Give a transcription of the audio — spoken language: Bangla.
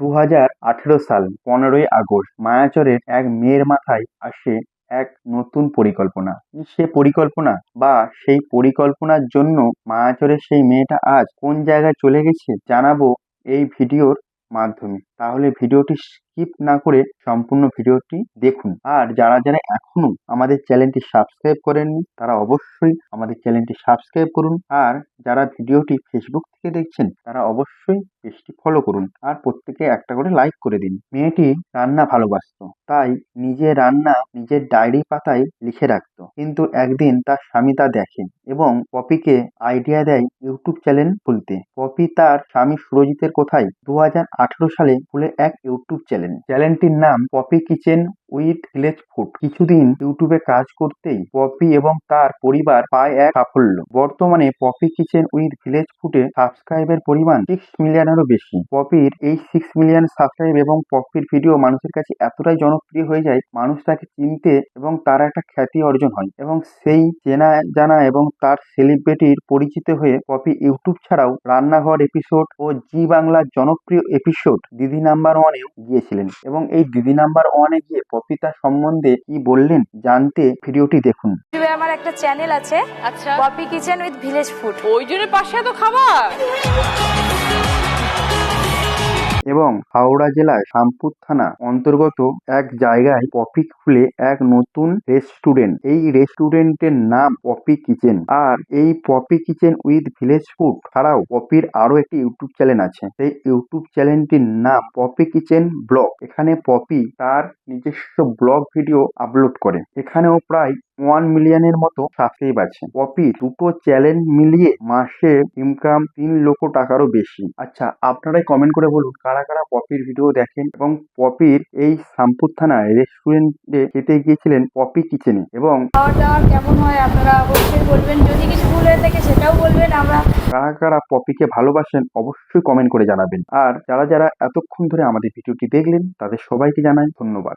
দু হাজার আঠেরো সাল, পনেরোই আগস্ট, মায়াচরের এক মেয়ের মাথায় আসে এক নতুন পরিকল্পনা। সে পরিকল্পনা? বা সেই পরিকল্পনার জন্য মায়াচরের সেই মেয়েটা আজ কোন জায়গায় চলে গেছে? জানাব এই ভিডিওর মাধ্যমে। তাহলে ভিডিওটি স্কিপ না করে সম্পূর্ণ ভিডিওটি দেখুন। আর যারা যারা এখনও আমাদের চ্যানেলটি সাবস্ক্রাইব করেননি, তারা অবশ্যই আমাদের চ্যানেলটি সাবস্ক্রাইব করুন। আর যারা ভিডিওটি ফেসবুক থেকে দেখছেন, তারা অবশ্যই পেজটি ফলো করুন। আর প্রত্যেকে একটা করে লাইক করে দিন। মেয়েটি রান্না ভালোবাসত, তাই নিজের রান্না নিজের ডায়েরি পাতায় লিখে রাখত। কিন্তু একদিন তার স্বামী তা দেখেন এবং পপিকে আইডিয়া দেয় ইউটিউব চ্যানেল খুলতে। পপি তার স্বামী সুরজিতের কোথায় দু হাজার আঠারো সালে খুলে এক ইউটিউব চ্যানেল চ্যানেলটির নাম Poppy kitchen with village food কিছুদিন ইউটিউবে কাজ করতেই পপি এবং তার পরিবার পায় এক সাফল্য। বর্তমানে পপি কিচেন উইথ ভিলেজ ফুডে সাবস্ক্রাইবের পরিমাণ সিক্স মিলিয়নেরও বেশি। পপির এই সিক্স মিলিয়ন সাবস্ক্রাইব এবং পপির ভিডিও মানুষের কাছে এতটাই জনপ্রিয় হয়ে যায়, মানুষ তাকে চিনতে এবং তার একটা খ্যাতি অর্জন হয়। এবং সেই চেনা জানা এবং তার সেলিব্রিটির পরিচিত হয়ে পপি ইউটিউব ছাড়াও রান্নাঘর এপিসোড ও জি বাংলার জনপ্রিয় এপিসোড দিদি নাম্বার ওয়ানেও গিয়েছিলেন। এবং এই দিদি নাম্বার ওয়ানে গিয়ে পপি তার সম্বন্ধে কি বললেন জানতে ভিডিওটি দেখুন। আমার একটা চ্যানেল আছে আচ্ছা। Poppy kitchen with village food ওই জন্য পাশে এত খাবার? এবং হাওড়া জেলায় শামপুর থানা অন্তর্গত এক জায়গায় পপি খুলে এক নতুন রেস্টুরেন্ট। এই রেস্টুরেন্টের নাম পপি কিচেন। আর এই Poppy kitchen with village food ছাড়াও পপির আরও একটি ইউটিউব চ্যানেল আছে। সেই ইউটিউব চ্যানেলটির নাম পপি কিচেন ব্লগ। এখানে পপি তার নিজস্ব ব্লগ ভিডিও আপলোড করে। এখানেও প্রায় ওয়ান মিলিয়নের মতো সাবস্ক্রাইব আছে। পপি দুটো চ্যানেল মিলিয়ে মাসে ইনকাম তিন লক্ষ টাকারও বেশি। আচ্ছা আপনারাই কমেন্ট করে বলুন কারা কারা পপির ভিডিও দেখেন এবং পপির এই শামপুর থানায় রেস্টুরেন্টে খেতে গিয়েছিলেন পপি কিচেনে এবং খাওয়ার দাওয়ার কেমন হয় আপনারা অবশ্যই বলবেন। যদি কিছু ভুল হয়ে থাকে সেটাও বলবেন আমরা। কারা কারা পপিকে ভালোবাসেন অবশ্যই কমেন্ট করে জানাবেন। আর যারা যারা এতক্ষণ ধরে আমাদের ভিডিওটি দেখলেন তাদের সবাইকে জানাই ধন্যবাদ।